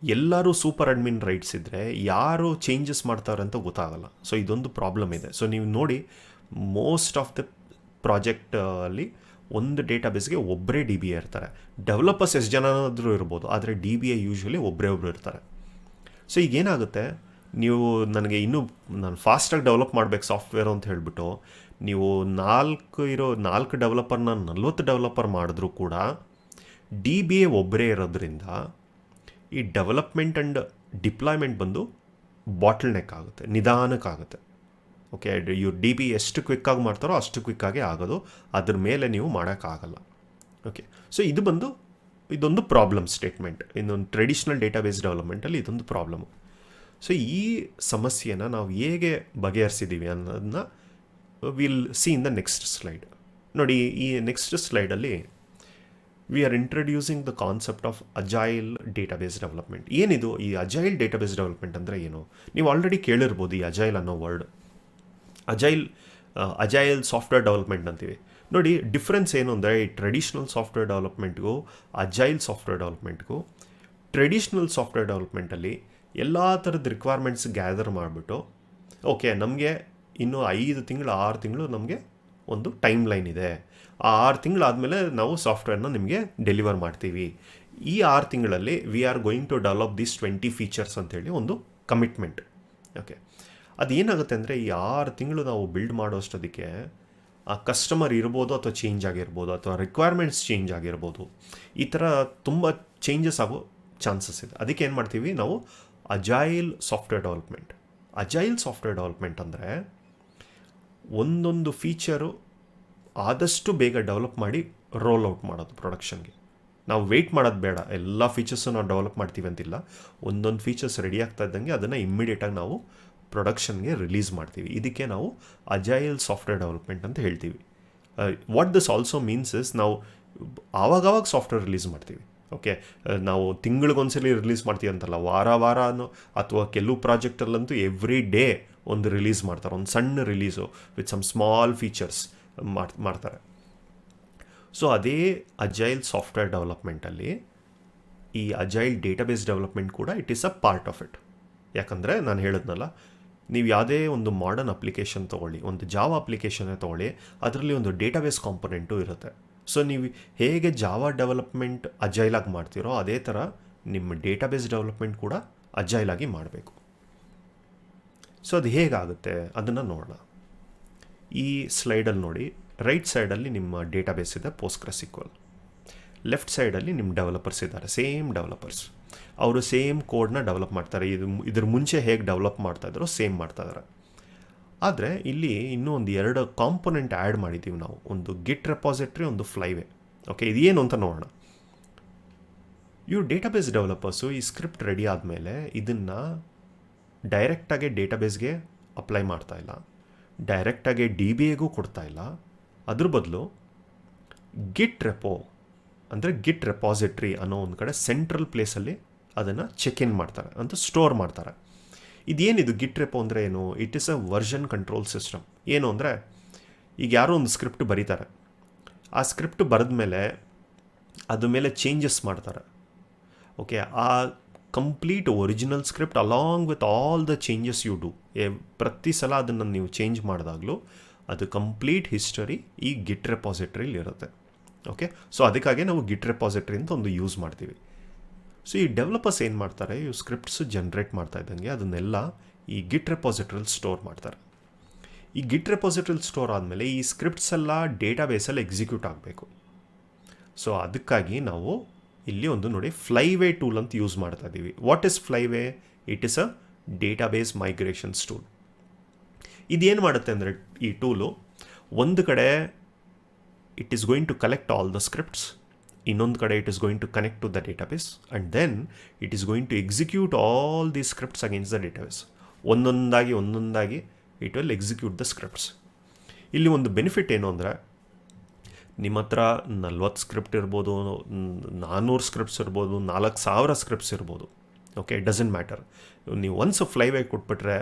ಎಲ್ಲರೂ ಸೂಪರ್ ಅಡ್ಮಿನ್ ರೈಟ್ಸ್ ಇದ್ದರೆ ಯಾರು ಚೇಂಜಸ್ ಮಾಡ್ತಾರೆ ಅಂತ ಗೊತ್ತಾಗಲ್ಲ. ಸೊ ಇದೊಂದು ಪ್ರಾಬ್ಲಮ್ ಇದೆ. ಸೊ ನೀವು ನೋಡಿ ಮೋಸ್ಟ್ ಆಫ್ ದ ಪ್ರಾಜೆಕ್ಟ್ ಅಲ್ಲಿ ಒಂದು ಡೇಟಾಬೇಸ್ಗೆ ಒಬ್ಬರೇ ಡಿ ಬಿ ಇರ್ತಾರೆ. ಡೆವಲಪರ್ಸ್ ಎಷ್ಟು ಜನನಾದರೂ ಇರ್ಬೋದು, ಆದರೆ ಡಿ ಬಿ ಎ ಯೂಶ್ವಲಿ ಒಬ್ಬರೇ ಒಬ್ಬರು ಇರ್ತಾರೆ. ಸೊ ಈಗ ಏನಾಗುತ್ತೆ? ನೀವು ನನಗೆ ಇನ್ನೂ ನಾನು ಫಾಸ್ಟಾಗಿ ಡೆವಲಪ್ ಮಾಡಬೇಕು ಸಾಫ್ಟ್ವೇರ್ ಅಂತ ಹೇಳಿಬಿಟ್ಟು, ನೀವು ನಾಲ್ಕು ಇರೋ ನಾಲ್ಕು ಡೆವಲಪರ್ನ ನಲ್ವತ್ತು ಡೆವಲಪರ್ ಮಾಡಿದ್ರೂ ಕೂಡ ಡಿ ಬಿ ಎ ಒಬ್ಬರೇ ಇರೋದ್ರಿಂದ ಈ ಡೆವಲಪ್ಮೆಂಟ್ ಆ್ಯಂಡ್ ಡಿಪ್ಲಾಯ್ಮೆಂಟ್ ಬಂದು ಬಾಟಲ್ ನೆಕ್ ಆಗುತ್ತೆ, ನಿಧಾನಕ್ಕಾಗುತ್ತೆ. ಓಕೆ ಇವ್ರು ಡಿ ಬಿ ಎಷ್ಟು ಕ್ವಿಕ್ಕಾಗಿ ಮಾಡ್ತಾರೋ ಅಷ್ಟು ಕ್ವಿಕ್ಕಾಗಿ ಆಗೋದು. ಅದ್ರ ಮೇಲೆ ನೀವು ಮಾಡೋಕ್ಕಾಗಲ್ಲ. ಓಕೆ ಸೊ ಇದು ಬಂದು ಇದೊಂದು ಪ್ರಾಬ್ಲಮ್ ಸ್ಟೇಟ್ಮೆಂಟ್ ಇನ್ನೊಂದು ಟ್ರೆಡಿಷ್ನಲ್ ಡೇಟಾಬೇಸ್ ಡೆವಲಪ್ಮೆಂಟಲ್ಲಿ ಇದೊಂದು ಪ್ರಾಬ್ಲಮು ಸೊ ಈ ಸಮಸ್ಯೆನ ನಾವು ಹೇಗೆ ಬಗೆಹರಿಸಿದ್ದೀವಿ ಅನ್ನೋದನ್ನ will see in the next slide ನೋಡಿ, ಈ next ಸ್ಲೈಡಲ್ಲಿ we are introducing the concept of agile database development ಏನಿದು ಈ ಅಜೈಲ್ ಡೇಟಾಬೇಸ್ ಡೆವಲಪ್ಮೆಂಟ್ ಅಂದರೆ ಏನು? ನೀವು ಆಲ್ರೆಡಿ ಕೇಳಿರ್ಬೋದು ಈ ಅಜೈಲ್ ಅನ್ನೋ word agile agile software development ಅಂತೀವಿ. ನೋಡಿ, ಡಿಫ್ರೆನ್ಸ್ ಏನು ಅಂದರೆ, ಈ ಟ್ರೆಡಿಷ್ನಲ್ ಸಾಫ್ಟ್ವೇರ್ ಡೆವಲಪ್ಮೆಂಟ್ಗೂ, ಅಜೈಲ್ ಸಾಫ್ಟ್ವೇರ್ ಡೆವಲಪ್ಮೆಂಟ್ಗೂ, ಟ್ರೆಡಿಷ್ನಲ್ ಸಾಫ್ಟ್ವೇರ್ ಡೆವಲಪ್ಮೆಂಟಲ್ಲಿ ಎಲ್ಲ ಥರದ ರಿಕ್ವೈರ್ಮೆಂಟ್ಸ್ ಗ್ಯಾದರ್ ಮಾಡಿಬಿಟ್ಟು ಓಕೆ ನಮಗೆ ಇನ್ನು ಐದು ತಿಂಗಳು, ಆರು ತಿಂಗಳು ನಮಗೆ ಒಂದು ಟೈಮ್ ಲೈನ್ ಇದೆ. ಆ ಆರು ತಿಂಗಳಾದಮೇಲೆ ನಾವು ಸಾಫ್ಟ್ವೇರ್ನ ನಿಮಗೆ ಡೆಲಿವರ್ ಮಾಡ್ತೀವಿ. ಈ ಆರು ತಿಂಗಳಲ್ಲಿ we are going to develop this twenty features ಅಂತೇಳಿ ಒಂದು ಕಮಿಟ್ಮೆಂಟ್ ಓಕೆ ಅದೇನಾಗುತ್ತೆ ಅಂದರೆ ಈ ಆರು ತಿಂಗಳು ನಾವು ಬಿಲ್ಡ್ ಮಾಡೋಷ್ಟೊದಕ್ಕೆ ಆ ಕಸ್ಟಮರ್ ಇರ್ಬೋದು ಅಥವಾ ಚೇಂಜ್ ಆಗಿರ್ಬೋದು ಅಥವಾ ರಿಕ್ವೈರ್ಮೆಂಟ್ಸ್ ಚೇಂಜ್ ಆಗಿರ್ಬೋದು, ಈ ಥರ ತುಂಬ ಚೇಂಜಸ್ ಆಗೋ ಚಾನ್ಸಸ್ ಇದೆ. ಅದಕ್ಕೆ ಏನು ಮಾಡ್ತೀವಿ ನಾವು agile software development agile software development ಅಂದರೆ ಒಂದೊಂದು ಫೀಚರು ಆದಷ್ಟು ಬೇಗ ಡೆವಲಪ್ ಮಾಡಿ ರೋಲ್ ಔಟ್ ಮಾಡೋದು ಪ್ರೊಡಕ್ಷನ್ಗೆ ನಾವು ವೆಯ್ಟ್ ಮಾಡೋದು ಬೇಡ. ಎಲ್ಲ ಫೀಚರ್ಸು ನಾವು ಡೆವಲಪ್ ಮಾಡ್ತೀವಿ ಅಂತಿಲ್ಲ. ಒಂದೊಂದು ಫೀಚರ್ಸ್ ರೆಡಿ ಆಗ್ತಾ ಇದ್ದಂಗೆ ಅದನ್ನು ಇಮ್ಮಿಡಿಯೇಟಾಗಿ ನಾವು ಪ್ರೊಡಕ್ಷನ್ಗೆ ರಿಲೀಸ್ ಮಾಡ್ತೀವಿ. ಇದಕ್ಕೆ ನಾವು ಅಜೈಲ್ ಸಾಫ್ಟ್ವೇರ್ ಡೆವಲಪ್ಮೆಂಟ್ ಅಂತ ಹೇಳ್ತೀವಿ. What this also means is ನಾವು ಆವಾಗವಾಗ ಸಾಫ್ಟ್ವೇರ್ ರಿಲೀಸ್ ಮಾಡ್ತೀವಿ. ಓಕೆ ನಾವು ತಿಂಗಳಿಗೊಂದ್ಸಲಿ ರಿಲೀಸ್ ಮಾಡ್ತೀವಿ ಅಂತಲ್ಲ. ವಾರ, ವಾರನೋ ಅಥವಾ ಕೆಲವು ಪ್ರಾಜೆಕ್ಟಲ್ಲಂತೂ ಎವ್ರಿ ಡೇ ಒಂದು ರಿಲೀಸ್ ಮಾಡ್ತಾರೆ. ಒಂದು ಸಣ್ಣ release with some small features ಮಾಡ್ತಾರೆ. ಸೊ ಅದೇ ಅಜೈಲ್ ಸಾಫ್ಟ್ವೇರ್ ಡೆವಲಪ್ಮೆಂಟಲ್ಲಿ ಈ ಅಜೈಲ್ ಡೇಟಾಬೇಸ್ ಡೆವಲಪ್ಮೆಂಟ್ ಕೂಡ it is a part of it ಯಾಕಂದರೆ ನಾನು ಹೇಳಿದ್ನಲ್ಲ ನೀವು ಯಾವುದೇ ಒಂದು ಮಾಡರ್ನ್ ಅಪ್ಲಿಕೇಶನ್ ತೊಗೊಳ್ಳಿ, ಒಂದು ಜಾವ ಅಪ್ಲಿಕೇಶನ್ನೇ ತೊಗೊಳ್ಳಿ, ಅದರಲ್ಲಿ ಒಂದು ಡೇಟಾಬೇಸ್ ಕಾಂಪೊನೆಂಟು ಇರುತ್ತೆ. ಸೊ ನೀವು ಹೇಗೆ ಜಾವ ಡೆವಲಪ್ಮೆಂಟ್ ಅಜೈಲಾಗಿ ಮಾಡ್ತೀರೋ, ಅದೇ ಥರ ನಿಮ್ಮ ಡೇಟಾಬೇಸ್ ಡೆವಲಪ್ಮೆಂಟ್ ಕೂಡ ಅಜೈಲಾಗಿ ಮಾಡಬೇಕು. ಸೊ ಅದು ಹೇಗಾಗುತ್ತೆ? ಅದನ್ನು ನೋಡೋಣ. ಈ ಸ್ಲೈಡಲ್ಲಿ ನೋಡಿ ರೈಟ್ ಸೈಡಲ್ಲಿ ನಿಮ್ಮ ಡೇಟಾಬೇಸ್ ಇದೆ ಪೋಸ್ಕ್ರೆಸ್ ಈಕ್ವಲ್ ಲೆಫ್ಟ್ ಸೈಡಲ್ಲಿ ನಿಮ್ಮ ಡೆವಲಪರ್ಸ್ ಇದ್ದಾರೆ ಸೇಮ್ ಡೆವಲಪರ್ಸ್ ಅವರು ಸೇಮ್ ಕೋಡ್ನ ಡೆವಲಪ್ ಮಾಡ್ತಾರೆ. ಇದು ಇದ್ರ ಮುಂಚೆ ಹೇಗೆ ಡೆವಲಪ್ ಮಾಡ್ತಾ ಇದ್ದಾರೋ ಸೇಮ್ ಮಾಡ್ತಾ ಇದ್ದಾರೆ ಆದರೆ ಇಲ್ಲಿ ಇನ್ನೂ ಒಂದು ಎರಡು ಕಾಂಪೊನೆಂಟ್ ಆ್ಯಡ್ ಮಾಡಿದ್ದೀವಿ ನಾವು. ಒಂದು ಗಿಟ್ ರೆಪಾಸಿಟ್ರಿ ಒಂದು ಫ್ಲೈವೇ ಓಕೆ ಇದೇನು ಅಂತ ನೋಡೋಣ. ಇವ್ರು ಡೇಟಾಬೇಸ್ ಡೆವಲಪರ್ಸು ಈ ಸ್ಕ್ರಿಪ್ಟ್ ರೆಡಿ ಆದಮೇಲೆ ಇದನ್ನು ಡೈರೆಕ್ಟಾಗಿ ಡೇಟಾಬೇಸ್ಗೆ ಅಪ್ಲೈ ಮಾಡ್ತಾ ಇಲ್ಲ. ಡೈರೆಕ್ಟಾಗಿ ಡಿ ಬಿ ಎಗೂ ಕೊಡ್ತಾ ಇಲ್ಲ. ಅದ್ರ ಬದಲು ಗಿಟ್ ರೆಪೋ ಅಂದರೆ ಗಿಟ್ ರೆಪಾಸಿಟ್ರಿ ಅನ್ನೋ ಒಂದು ಕಡೆ ಸೆಂಟ್ರಲ್ ಪ್ಲೇಸಲ್ಲಿ ಅದನ್ನು ಚೆಕ್ ಇನ್ ಮಾಡ್ತಾರೆ, ಅಂತ ಸ್ಟೋರ್ ಮಾಡ್ತಾರೆ. ಇದೇನಿದು ಗಿಟ್ ರೆಪೋ ಅಂದರೆ ಏನು? It is a version control system ಏನು ಅಂದರೆ, ಈಗ ಯಾರೋ ಒಂದು ಸ್ಕ್ರಿಪ್ಟ್ ಬರೀತಾರೆ. ಆ ಸ್ಕ್ರಿಪ್ಟ್ ಬರೆದ ಮೇಲೆ ಅದ್ರ ಮೇಲೆ ಚೇಂಜಸ್ ಮಾಡ್ತಾರೆ. ಓಕೆ ಆ complete original script along with all the changes you do ಪ್ರತಿ ಸಲ ಅದನ್ನು ನೀವು ಚೇಂಜ್ ಮಾಡಿದಾಗಲೂ ಅದು ಕಂಪ್ಲೀಟ್ ಹಿಸ್ಟರಿ ಈ ಗಿಟ್ ರೆಪಾಸಿಟ್ರಿಲಿ ಇರುತ್ತೆ. ಓಕೆ ಸೊ ಅದಕ್ಕಾಗಿ ನಾವು ಗಿಟ್ ರೆಪಾಸಿಟ್ರಿ ಅಂತ ಒಂದು ಯೂಸ್ ಮಾಡ್ತೀವಿ. ಸೊ ಈ ಡೆವಲಪರ್ಸ್ ಏನು ಮಾಡ್ತಾರೆ? ಇವು ಸ್ಕ್ರಿಪ್ಟ್ಸ್ ಜನ್ರೇಟ್ ಮಾಡ್ತಾ ಇದ್ದಂಗೆ ಅದನ್ನೆಲ್ಲ ಈ ಗಿಟ್ ರೆಪಾಸಿಟ್ರಲ್ಲಿ ಸ್ಟೋರ್ ಮಾಡ್ತಾರೆ. ಈ ಗಿಟ್ ರೆಪಾಸಿಟ್ರಲ್ಲಿ ಸ್ಟೋರ್ ಆದಮೇಲೆ ಈ ಸ್ಕ್ರಿಪ್ಟ್ಸ್ ಎಲ್ಲ ಡೇಟಾಬೇಸಲ್ಲಿ ಎಕ್ಸಿಕ್ಯೂಟ್ ಆಗಬೇಕು. ಸೊ ಅದಕ್ಕಾಗಿ ನಾವು ಇಲ್ಲಿ ಒಂದು ನೋಡಿ ಫ್ಲೈವೇ ಟೂಲ್ ಅಂತ ಯೂಸ್ ಮಾಡ್ತಾ ಇದ್ದೀವಿ. What is Flyway it is a database migrations tool ಇದೇನು ಮಾಡುತ್ತೆ ಅಂದರೆ ಈ ಟೂಲು ಒಂದು ಕಡೆ it is going to collect all the scripts ಇನ್ನೊಂದು ಕಡೆ it is going to connect to the database and then it is going to execute all the scripts against the database ಒಂದೊಂದಾಗಿ ಒಂದೊಂದಾಗಿ it will execute the scripts ಇಲ್ಲಿ ಒಂದು benefit ಏನು ಅಂದರೆ, ನಿಮ್ಮ ಹತ್ರ ನಲ್ವತ್ತು ಸ್ಕ್ರಿಪ್ಟ್ ಇರ್ಬೋದು ನಾನ್ನೂರು ಸ್ಕ್ರಿಪ್ಟ್ಸ್ ಇರ್ಬೋದು, ನಾಲ್ಕು ಸಾವಿರ ಸ್ಕ್ರಿಪ್ಟ್ಸ್ ಇರ್ಬೋದು. ಓಕೆ ಡಸಂಟ್ ಮ್ಯಾಟರ್ ನೀವು ಒನ್ಸ್ ಫ್ಲೈವೇ ಕೊಟ್ಬಿಟ್ರೆ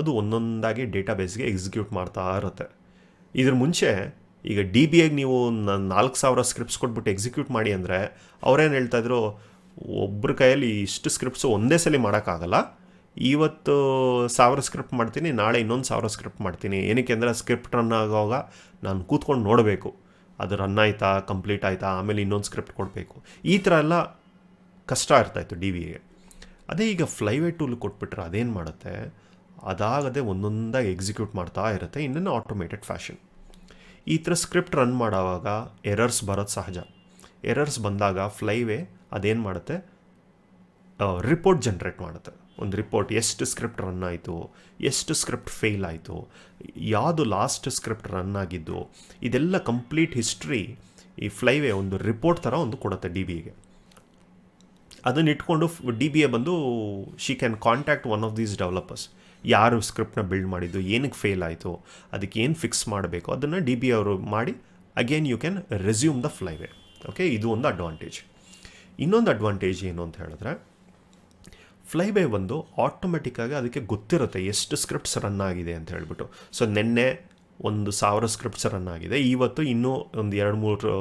ಅದು ಒಂದೊಂದಾಗಿ ಡೇಟಾಬೇಸ್ಗೆ ಎಕ್ಸಿಕ್ಯೂಟ್ ಮಾಡ್ತಾ ಇರುತ್ತೆ. ಇದ್ರ ಮುಂಚೆ ಈಗ ಡಿ ಬಿ ಎಗೆ ನೀವು ನಾಲ್ಕು ಸಾವಿರ ಸ್ಕ್ರಿಪ್ಟ್ಸ್ ಕೊಟ್ಬಿಟ್ಟು ಎಕ್ಸಿಕ್ಯೂಟ್ ಮಾಡಿ ಅಂದರೆ ಅವ್ರೇನು ಹೇಳ್ತಾಯಿದ್ರು ಒಬ್ಬರ ಕೈಯಲ್ಲಿ ಇಷ್ಟು ಸ್ಕ್ರಿಪ್ಟ್ಸು ಒಂದೇ ಸಲ ಮಾಡೋಕ್ಕಾಗಲ್ಲ, ಇವತ್ತು ಸಾವಿರ ಸ್ಕ್ರಿಪ್ಟ್ ಮಾಡ್ತೀನಿ, ನಾಳೆ ಇನ್ನೊಂದು ಸಾವಿರ ಸ್ಕ್ರಿಪ್ಟ್ ಮಾಡ್ತೀನಿ. ಏನಕ್ಕೆ ಅಂದರೆ ಸ್ಕ್ರಿಪ್ಟ್ ರನ್ ಆಗೋವಾಗ ನಾನು ಕೂತ್ಕೊಂಡು ನೋಡಬೇಕು. ಅದು ರನ್ ಆಯಿತಾ ಕಂಪ್ಲೀಟ್ ಆಯಿತಾ, ಆಮೇಲೆ ಇನ್ನೊಂದು ಸ್ಕ್ರಿಪ್ಟ್ ಕೊಡಬೇಕು. ಈ ಥರ ಎಲ್ಲ ಕಷ್ಟ ಇರ್ತಾಯಿತ್ತು ಡಿ ವಿಗೆ ಅದೇ ಈಗ ಫ್ಲೈವೇ ಟೂಲ್ ಕೊಟ್ಬಿಟ್ರೆ ಅದೇನು ಮಾಡುತ್ತೆ? ಅದಾಗದೆ ಒಂದೊಂದಾಗಿ ಎಕ್ಸಿಕ್ಯೂಟ್ ಮಾಡ್ತಾ ಇರುತ್ತೆ, ಇನ್ನೊಂದು ಆಟೋಮೇಟೆಡ್ ಫ್ಯಾಷನ್ ಈ ಥರ ಸ್ಕ್ರಿಪ್ಟ್ ರನ್ ಮಾಡೋವಾಗ ಎರರ್ಸ್ ಬರೋದು ಸಹಜ. ಎರರ್ಸ್ ಬಂದಾಗ ಫ್ಲೈವೇ ಅದೇನು ಮಾಡುತ್ತೆ? ರಿಪೋರ್ಟ್ ಜನ್ರೇಟ್ ಮಾಡುತ್ತೆ. ಒಂದು ರಿಪೋರ್ಟ್ ಎಷ್ಟು ಸ್ಕ್ರಿಪ್ಟ್ ರನ್ ಆಯಿತು, ಎಷ್ಟು ಸ್ಕ್ರಿಪ್ಟ್ ಫೇಲ್ ಆಯಿತು, ಯಾವುದು ಲಾಸ್ಟ್ ಸ್ಕ್ರಿಪ್ಟ್ ರನ್ ಆಗಿದ್ದು, ಇದೆಲ್ಲ ಕಂಪ್ಲೀಟ್ ಹಿಸ್ಟ್ರಿ ಈ ಫ್ಲೈವೇ ಒಂದು ರಿಪೋರ್ಟ್ ಥರ ಒಂದು ಕೊಡುತ್ತೆ ಡಿ ಬಿಗೆ ಅದನ್ನ ಇಟ್ಕೊಂಡು ಡಿ ಬಿ ಎ ಬಂದು she can contact one of these developers ಯಾರು ಸ್ಕ್ರಿಪ್ಟ್ನ ಬಿಲ್ಡ್ ಮಾಡಿದ್ದು ಏನಕ್ಕೆ ಫೇಲ್ ಆಯಿತು, ಅದಕ್ಕೆ ಏನು ಫಿಕ್ಸ್ ಮಾಡಬೇಕು, ಅದನ್ನು ಡಿ ಬಿ ಅವರು ಮಾಡಿ again you can resume the Flyway okay ಇದು ಒಂದು ಅಡ್ವಾಂಟೇಜ್ ಇನ್ನೊಂದು ಅಡ್ವಾಂಟೇಜ್ ಏನು ಅಂತ ಹೇಳಿದ್ರೆ ಫ್ಲೈವೇ ಬಂದು ಆಟೋಮೆಟಿಕ್ಕಾಗಿ ಅದಕ್ಕೆ ಗೊತ್ತಿರುತ್ತೆ ಎಷ್ಟು ಸ್ಕ್ರಿಪ್ಟ್ಸ್ ರನ್ ಆಗಿದೆ ಅಂತ ಹೇಳ್ಬಿಟ್ಟು. ಸೊ ನಿನ್ನೆ ಒಂದು ಸಾವಿರ ಸ್ಕ್ರಿಪ್ಟ್ಸ್ ರನ್ ಆಗಿದೆ. ಇವತ್ತು ಇನ್ನೂ ಒಂದು ಎರಡು ಮೂರು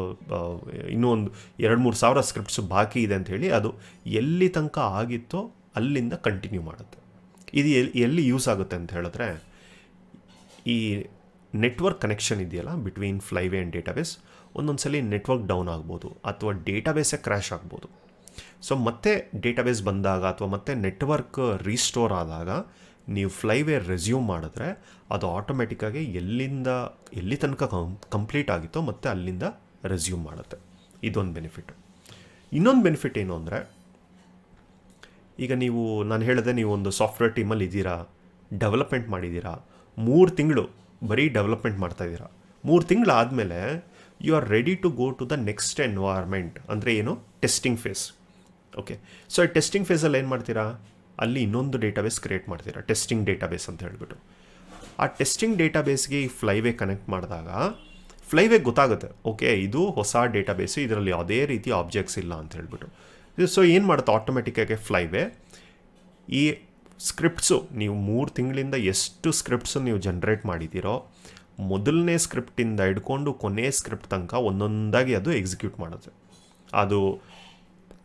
ಇನ್ನೂ ಒಂದು ಎರಡು ಮೂರು ಸಾವಿರ ಸ್ಕ್ರಿಪ್ಟ್ಸ್ ಬಾಕಿ ಇದೆ ಅಂತ ಹೇಳಿ ಅದು ಎಲ್ಲಿ ತನಕ ಆಗಿತ್ತೋ ಅಲ್ಲಿಂದ ಕಂಟಿನ್ಯೂ ಮಾಡುತ್ತೆ. ಇದು ಎಲ್ಲಿ ಎಲ್ಲಿ ಯೂಸ್ ಆಗುತ್ತೆ ಅಂತ ಹೇಳಿದ್ರೆ, ಈ ನೆಟ್ವರ್ಕ್ ಕನೆಕ್ಷನ್ ಇದೆಯಲ್ಲ ಬಿಟ್ವೀನ್ ಫ್ಲೈವೇ ಆ್ಯಂಡ್ ಡೇಟಾಬೇಸ್ ಒಂದೊಂದು ಸಲ ನೆಟ್ವರ್ಕ್ ಡೌನ್ ಆಗ್ಬೋದು, ಅಥವಾ ಡೇಟಾಬೇಸೇ ಕ್ರ್ಯಾಶ್ ಆಗ್ಬೋದು. ಸೊ ಮತ್ತೆ ಡೇಟಾಬೇಸ್ ಬಂದಾಗ ಅಥವಾ ಮತ್ತೆ ನೆಟ್ವರ್ಕ್ ರೀಸ್ಟೋರ್ ಆದಾಗ ನೀವು ಫ್ಲೈವೇ ರೆಸ್ಯೂಮ್ ಮಾಡಿದ್ರೆ ಅದು ಆಟೋಮೆಟಿಕ್ಕಾಗಿ ಎಲ್ಲಿಂದ, ಎಲ್ಲಿ ತನಕ ಕಂಪ್ಲೀಟ್ ಆಗಿತ್ತೋ ಮತ್ತು ಅಲ್ಲಿಂದ ರೆಸ್ಯೂಮ್ ಮಾಡುತ್ತೆ. ಇದೊಂದು ಬೆನಿಫಿಟ್ ಇನ್ನೊಂದು ಬೆನಿಫಿಟ್ ಏನು ಅಂದರೆ, ಈಗ ನೀವು, ನಾನು ಹೇಳಿದೆ ನೀವು ಒಂದು ಸಾಫ್ಟ್ವೇರ್ ಟೀಮಲ್ಲಿ ಇದ್ದೀರಾ ಡೆವಲಪ್ಮೆಂಟ್ ಮಾಡಿದ್ದೀರಾ, ಮೂರು ತಿಂಗಳು ಬರೀ ಡೆವಲಪ್ಮೆಂಟ್ ಮಾಡ್ತಾ ಇದ್ದೀರಾ, ಮೂರು ತಿಂಗಳು ಆದಮೇಲೆ you are ready to go to the next environment ಅಂದರೆ ಏನು testing phase okay so testing ಫೇಸಲ್ಲಿ ಏನು ಮಾಡ್ತೀರಾ? ಅಲ್ಲಿ ಇನ್ನೊಂದು ಡೇಟಾಬೇಸ್ ಕ್ರಿಯೇಟ್ ಮಾಡ್ತೀರಾ? ಟೆಸ್ಟಿಂಗ್ ಡೇಟಾಬೇಸ್ ಅಂತ ಹೇಳಿಬಿಟ್ಟು. ಆ ಟೆಸ್ಟಿಂಗ್ ಡೇಟಾಬೇಸ್ಗೆ ಈ ಫ್ಲೈವೇ ಕನೆಕ್ಟ್ ಮಾಡಿದಾಗ ಫ್ಲೈವೇ ಗೊತ್ತಾಗುತ್ತೆ. ಓಕೆ ಇದು ಹೊಸ ಡೇಟಾಬೇಸು ಇದರಲ್ಲಿ ಯಾವುದೇ ರೀತಿ ಆಬ್ಜೆಕ್ಟ್ಸ್ ಇಲ್ಲ ಅಂತ ಹೇಳ್ಬಿಟ್ಟು. ಸೊ ಏನು ಮಾಡುತ್ತೆ? ಆಟೋಮೆಟಿಕ್ಕಾಗಿ ಫ್ಲೈವೇ ಈ ಸ್ಕ್ರಿಪ್ಟ್ಸು ನೀವು ಮೂರು ತಿಂಗಳಿಂದ ಎಷ್ಟು ಸ್ಕ್ರಿಪ್ಟ್ಸು ನೀವು ಜನ್ರೇಟ್ ಮಾಡಿದ್ದೀರೋ, ಮೊದಲನೇ ಸ್ಕ್ರಿಪ್ಟಿಂದ ಹಿಡ್ಕೊಂಡು ಕೊನೆ ಸ್ಕ್ರಿಪ್ಟ್ ತನಕ ಒಂದೊಂದಾಗಿ ಅದು ಎಕ್ಸಿಕ್ಯೂಟ್ ಮಾಡುತ್ತೆ. ಅದು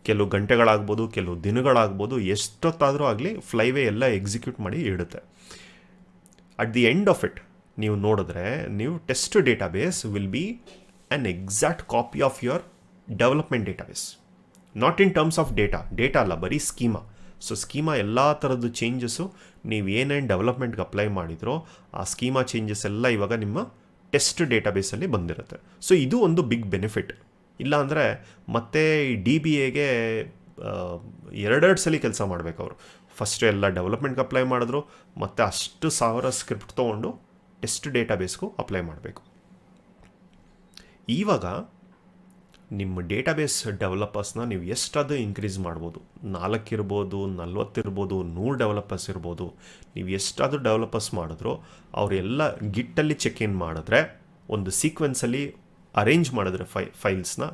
ಕೆಲವು ಗಂಟೆಗಳಾಗ್ಬೋದು, ಕೆಲವು ದಿನಗಳಾಗ್ಬೋದು, ಎಷ್ಟೊತ್ತಾದರೂ ಆಗಲಿ ಫ್ಲೈವೇ ಎಲ್ಲ ಎಕ್ಸಿಕ್ಯೂಟ್ ಮಾಡಿ ಇಡುತ್ತೆ. At the end of it ನೀವು ನೋಡಿದ್ರೆ ನೀವು test database will be an exact copy of your development database not in terms of data data ಅಲ್ಲ, ಬರೀ ಸ್ಕೀಮಾ ಸೊ ಸ್ಕೀಮಾ ಎಲ್ಲ ಥರದ್ದು ಚೇಂಜಸ್ಸು ನೀವು ಏನೇನು ಡೆವಲಪ್ಮೆಂಟ್ಗೆ ಅಪ್ಲೈ ಮಾಡಿದ್ರೋ ಆ ಸ್ಕೀಮಾ ಚೇಂಜಸ್ ಎಲ್ಲ ಇವಾಗ ನಿಮ್ಮ ಟೆಸ್ಟ್ ಡೇಟಾಬೇಸಲ್ಲಿ ಬಂದಿರುತ್ತೆ. ಸೊ ಇದು ಒಂದು ಬಿಗ್ ಬೆನಿಫಿಟ್ ಇಲ್ಲಾಂದರೆ ಮತ್ತೆ ಈ ಡಿ ಬಿ ಎಗೆ ಎರಡೆರಡು ಸಲ ಕೆಲಸ ಮಾಡಬೇಕು ಅವರು. ಫಸ್ಟ್ ಎಲ್ಲ ಡೆವಲಪ್ಮೆಂಟ್ಗೆ ಅಪ್ಲೈ ಮಾಡಿದ್ರು, ಮತ್ತು ಅಷ್ಟು ಸಾವಿರ ಸ್ಕ್ರಿಪ್ಟ್ ತೊಗೊಂಡು ಟೆಸ್ಟ್ ಡೇಟಾಬೇಸ್ಗೂ ಅಪ್ಲೈ ಮಾಡಬೇಕು. ಇವಾಗ ನಿಮ್ಮ ಡೇಟಾಬೇಸ್ ಡೆವಲಪರ್ಸ್ನ ನೀವು ಎಷ್ಟಾದರೂ ಇನ್ಕ್ರೀಸ್ ಮಾಡ್ಬೋದು. ನಾಲ್ಕಿರ್ಬೋದು ನಲ್ವತ್ತಿರ್ಬೋದು ನೂರು ಡೆವಲಪರ್ಸ್ ಇರ್ಬೋದು. ನೀವು ಎಷ್ಟಾದರೂ ಡೆವಲಪರ್ಸ್ ಮಾಡಿದ್ರು, ಅವರೆಲ್ಲ ಗಿಟ್ಟಲ್ಲಿ ಚೆಕ್ ಇನ್ ಮಾಡಿದ್ರೆ ಒಂದು ಸೀಕ್ವೆನ್ಸಲ್ಲಿ ಅರೇಂಜ್ ಮಾಡಿದ್ರೆ ಫೈ ಫೈಲ್ಸ್ನ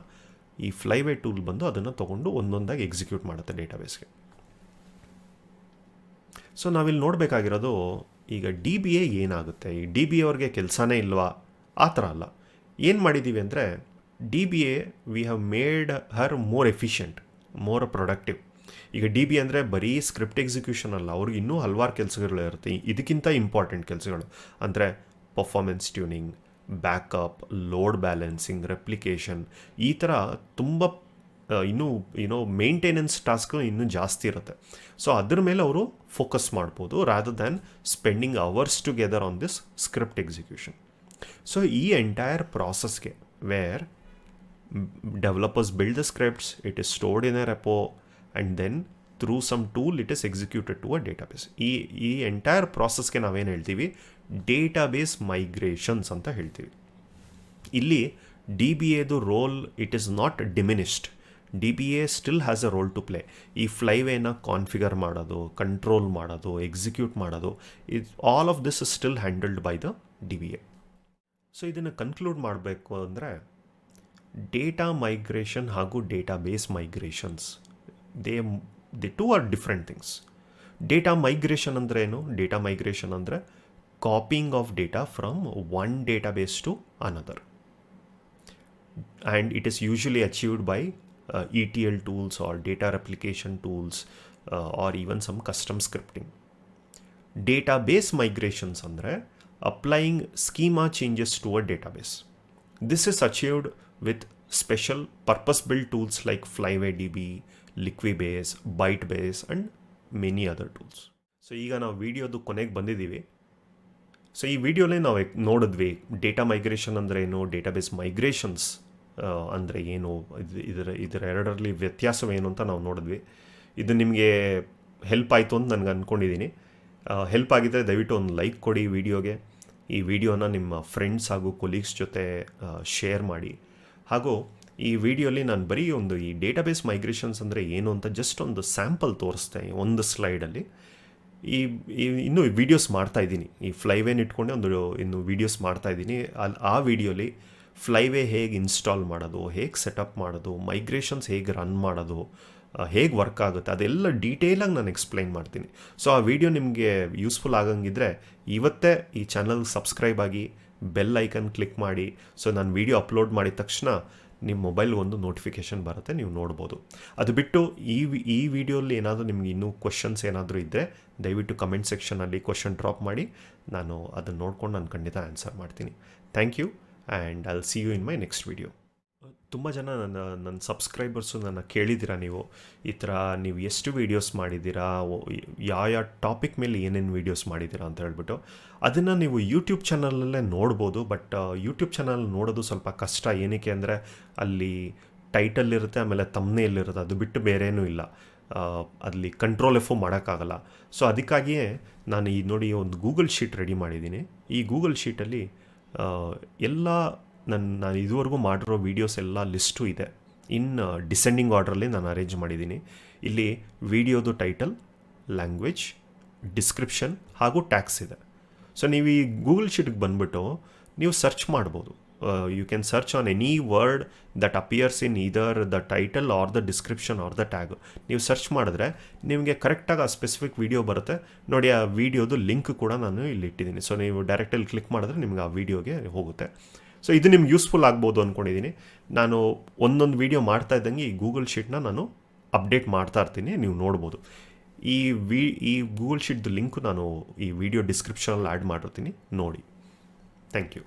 ಈ ಫ್ಲೈವೇ ಟೂಲ್ ಬಂದು ಅದನ್ನು ತೊಗೊಂಡು ಒಂದೊಂದಾಗಿ ಎಕ್ಸಿಕ್ಯೂಟ್ ಮಾಡುತ್ತೆ ಡೇಟಾಬೇಸ್ಗೆ ಸೊ ನಾವಿಲ್ಲಿ ನೋಡಬೇಕಾಗಿರೋದು ಈಗ ಡಿ ಬಿ ಎ ಏನಾಗುತ್ತೆ? ಈ ಡಿ ಬಿ ಅವ್ರಿಗೆ ಕೆಲಸನೇ ಇಲ್ವಾ? ಆ ಥರ ಅಲ್ಲ. ಏನು ಮಾಡಿದ್ದೀವಿ ಅಂದರೆ D B A we have made her more efficient more productive ಈಗ ಡಿ ಬಿ ಅಂದರೆ ಬರೀ ಸ್ಕ್ರಿಪ್ಟ್ ಎಕ್ಸಿಕ್ಯೂಷನ್ ಅಲ್ಲ, ಅವ್ರಿಗೆ ಇನ್ನೂ ಹಲವಾರು ಕೆಲಸಗಳು ಇರುತ್ತೆ. ಇದಕ್ಕಿಂತ ಇಂಪಾರ್ಟೆಂಟ್ ಕೆಲಸಗಳು. ಅಂದರೆ performance tuning backup load balancing replication ಈ ಥರ ತುಂಬ ಇನ್ನೂ, ಏನೋ ಮೇಂಟೆನೆನ್ಸ್ ಟಾಸ್ಕ್ ಇನ್ನೂ ಜಾಸ್ತಿ ಇರುತ್ತೆ. ಸೊ ಅದ್ರ ಮೇಲೆ ಅವರು ಫೋಕಸ್ ಮಾಡ್ಬೋದು rather than spending hours together on this script execution so ಈ entire ಪ್ರಾಸೆಸ್ಗೆ where developers build the scripts it is stored in a repo and then through some tool it is executed to a database. ಈ ಈ entire ಪ್ರಾಸೆಸ್ಗೆ ನಾವೇನು ಹೇಳ್ತೀವಿ? Database migrations ಅಂತ ಹೇಳ್ತೀವಿ. ಇಲ್ಲಿ D B ಎದು role it is not diminished D B A still has a role to play ಈ ಫ್ಲೈವೇನ ಕಾನ್ಫಿಗರ್ ಮಾಡೋದು ಕಂಟ್ರೋಲ್ ಮಾಡೋದು ಎಕ್ಸಿಕ್ಯೂಟ್ ಮಾಡೋದು it all of this is still handled by the D B A so ಇದನ್ನು conclude ಮಾಡಬೇಕು ಅಂದರೆ data migration ಹಾಗೂ database migrations they the two are different things data migration ಅಂದರೆ ಏನು? ಡೇಟಾ ಮೈಗ್ರೇಷನ್ ಅಂದರೆ copying of data from one database to another and it is usually achieved by uh, ETL tools or data replication tools uh, or even some custom scripting. Database migrations ಅಂದರೆ applying schema changes to a database this is achieved with special purpose built tools like FlyWayDB, Liquibase, Bytebase and many other tools so ಈಗ ನಾವು ವಿಡಿಯೋದು ಕೊನೆಗೆ ಬಂದಿದ್ದೀವಿ. So ಈ ವಿಡಿಯೋಲೇ ನಾವು ನೋಡಿದ್ವಿ data migration ಅಂದರೆ ಏನು ಡೇಟಾಬೇಸ್ ಮೈಗ್ರೇಷನ್ಸ್ ಅಂದರೆ ಏನು ಇದು ಇದರ ಇದರ ಎರಡರಲ್ಲಿ ವ್ಯತ್ಯಾಸವೇನು ಅಂತ ನಾವು ನೋಡಿದ್ವಿ. ಇದು ನಿಮಗೆ ಹೆಲ್ಪ್ ಆಯಿತು ಅಂತ ನನಗೆ ಅಂದ್ಕೊಂಡಿದ್ದೀನಿ ಹೆಲ್ಪ್ ಆಗಿದ್ದರೆ ದಯವಿಟ್ಟು ಒಂದು ಲೈಕ್ ಕೊಡಿ ವಿಡಿಯೋಗೆ ಈ ವಿಡಿಯೋನ ನಿಮ್ಮ ಫ್ರೆಂಡ್ಸ್ ಹಾಗೂ ಕೊಲೀಗ್ಸ್ ಜೊತೆ ಶೇರ್ ಮಾಡಿ. ಹಾಗೂ ಈ ವಿಡಿಯೋಲಿ ನಾನು ಬರೀ ಒಂದು ಈ ಡೇಟಾಬೇಸ್ ಮೈಗ್ರೇಷನ್ಸ್ ಅಂದರೆ ಏನು ಅಂತ ಜಸ್ಟ್ ಒಂದು ಸ್ಯಾಂಪಲ್ ತೋರಿಸ್ತೆ ಒಂದು ಸ್ಲೈಡಲ್ಲಿ ಈ, ಈ- ಇನ್ನೂ ವೀಡಿಯೋಸ್ ಮಾಡ್ತಾ ಇದ್ದೀನಿ. ಈ ಫ್ಲೈವೇನ ಇಟ್ಕೊಂಡೆ ಒಂದು ಇನ್ನು ವೀಡಿಯೋಸ್ ಮಾಡ್ತಾ ಇದ್ದೀನಿ. ಅಲ್ಲಿ ಆ ವಿಡಿಯೋಲಿ ಫ್ಲೈವೇ ಹೇಗೆ ಇನ್ಸ್ಟಾಲ್ ಮಾಡೋದು, ಹೇಗೆ ಸೆಟಪ್ ಮಾಡೋದು ಮೈಗ್ರೇಷನ್ಸ್ ಹೇಗೆ ರನ್ ಮಾಡೋದು ಹೇಗೆ ವರ್ಕ್ ಆಗುತ್ತೆ, ಅದೆಲ್ಲ ಡೀಟೇಲಾಗಿ ನಾನು ಎಕ್ಸ್ಪ್ಲೈನ್ ಮಾಡ್ತೀನಿ. ಸೊ ಆ ವಿಡಿಯೋ ನಿಮಗೆ ಯೂಸ್ಫುಲ್ ಆಗಂಗಿದ್ರೆ ಇವತ್ತೇ ಈ ಚಾನಲ್ ಸಬ್ಸ್ಕ್ರೈಬ್ ಆಗಿ ಬೆಲ್ ಐಕನ್ ಕ್ಲಿಕ್ ಮಾಡಿ. ಸೊ ನಾನು ವಿಡಿಯೋ ಅಪ್ಲೋಡ್ ಮಾಡಿದ ತಕ್ಷಣ ನಿಮ್ಮ ಮೊಬೈಲ್ ಒಂದು ನೋಟಿಫಿಕೇಶನ್ ಬರುತ್ತೆ, ನೀವು ನೋಡ್ಬೋದು. ಅದು ಬಿಟ್ಟು ಈ ಈ ವಿಡಿಯೋಲಿ ಏನಾದರೂ ನಿಮ್ಗೆ ಇನ್ನೂ ಕ್ವಶನ್ಸ್ ಏನಾದರೂ ಇದ್ದರೆ ದಯವಿಟ್ಟು ಕಮೆಂಟ್ ಸೆಕ್ಷನಲ್ಲಿ ಕ್ವಶನ್ ಡ್ರಾಪ್ ಮಾಡಿ. ನಾನು ಅದನ್ನು ನೋಡ್ಕೊಂಡು ನಾನು ಖಂಡಿತ ಆನ್ಸರ್ ಮಾಡ್ತೀನಿ. Thank you and I see you in my next video ತುಂಬ ಜನ ನನ್ನ ನನ್ನ ಸಬ್ಸ್ಕ್ರೈಬರ್ಸು ನನ್ನ ಕೇಳಿದ್ದೀರಾ ನೀವು? ಈ ಥರ ನೀವು ಎಷ್ಟು ವೀಡಿಯೋಸ್ ಮಾಡಿದ್ದೀರಾ? ಯಾವ ಯಾವ ಟಾಪಿಕ್ ಮೇಲೆ ಏನೇನು ವೀಡಿಯೋಸ್ ಮಾಡಿದ್ದೀರಾ ಅಂತ ಹೇಳ್ಬಿಟ್ಟು. ಅದನ್ನು ನೀವು ಯೂಟ್ಯೂಬ್ ಚಾನಲಲ್ಲೇ ನೋಡ್ಬೋದು ಬಟ್ ಯೂಟ್ಯೂಬ್ ಚಾನಲ್ ನೋಡೋದು ಸ್ವಲ್ಪ ಕಷ್ಟ. ಏನಕ್ಕೆ ಅಂದರೆ ಅಲ್ಲಿ ಟೈಟಲ್ ಇರುತ್ತೆ, ಆಮೇಲೆ ತಮ್ಮನೇಲ್ ಇರುತ್ತೆ. ಅದು ಬಿಟ್ಟು ಬೇರೇನೂ ಇಲ್ಲ. ಅಲ್ಲಿ ಕಂಟ್ರೋಲ್ ಎಫು ಮಾಡೋಕ್ಕಾಗಲ್ಲ. ಸೊ ಅದಕ್ಕಾಗಿಯೇ ನಾನು ಈ ನೋಡಿ ಒಂದು ಗೂಗಲ್ ಶೀಟ್ ರೆಡಿ ಮಾಡಿದ್ದೀನಿ. ಈ ಗೂಗಲ್ ಶೀಟಲ್ಲಿ ಎಲ್ಲ ನನ್ನ, ನಾನು ಇದುವರೆಗೂ ಮಾಡಿರೋ ವೀಡಿಯೋಸ್ ಎಲ್ಲ ಲಿಸ್ಟು ಇದೆ. ಇನ್ ಡಿಸೆಂಡಿಂಗ್ ಆರ್ಡ್ರಲ್ಲಿ ನಾನು ಅರೇಂಜ್ ಮಾಡಿದ್ದೀನಿ. ಇಲ್ಲಿ ವೀಡಿಯೋದು ಟೈಟಲ್ ಲ್ಯಾಂಗ್ವೇಜ್ ಡಿಸ್ಕ್ರಿಪ್ಷನ್ ಹಾಗೂ ಟ್ಯಾಕ್ಸ್ ಇದೆ. ಸೊ ನೀವು ಈ ಗೂಗಲ್ ಶೀಟ್ಗೆ ಬಂದುಬಿಟ್ಟು ನೀವು ಸರ್ಚ್ ಮಾಡ್ಬೋದು. You can search on any word that appears in either the title or the description or the tag ನೀವು ಸರ್ಚ್ ಮಾಡಿದ್ರೆ ನಿಮಗೆ ಕರೆಕ್ಟಾಗಿ ಆ ಸ್ಪೆಸಿಫಿಕ್ ವೀಡಿಯೋ ಬರುತ್ತೆ. ನೋಡಿ, ಆ ವೀಡಿಯೋದು ಲಿಂಕ್ ಕೂಡ ನಾನು ಇಲ್ಲಿ ಇಟ್ಟಿದ್ದೀನಿ. ಸೊ ನೀವು ಡೈರೆಕ್ಟಲ್ಲಿ ಕ್ಲಿಕ್ ಮಾಡಿದ್ರೆ ನಿಮ್ಗೆ ಆ ವೀಡಿಯೋಗೆ ಹೋಗುತ್ತೆ. ಸೊ ಇದು ನಿಮ್ಗೆ ಯೂಸ್ಫುಲ್ ಆಗ್ಬೋದು ಅಂದ್ಕೊಂಡಿದ್ದೀನಿ ನಾನು ಒಂದೊಂದು ವಿಡಿಯೋ ಮಾಡ್ತಾ ಇದ್ದಂಗೆ ಈ ಗೂಗಲ್ ಶೀಟ್ನ ನಾನು ಅಪ್ಡೇಟ್ ಮಾಡ್ತಾ ಇರ್ತೀನಿ, ನೀವು ನೋಡ್ಬೋದು. ಈ ವಿ, ಈ ಗೂಗಲ್ ಶೀಟ್ದು ಲಿಂಕು ನಾನು ಈ ವಿಡಿಯೋ ಡಿಸ್ಕ್ರಿಪ್ಷನಲ್ಲಿ ಆ್ಯಡ್ ಮಾಡಿರ್ತೀನಿ, ನೋಡಿ. Thank you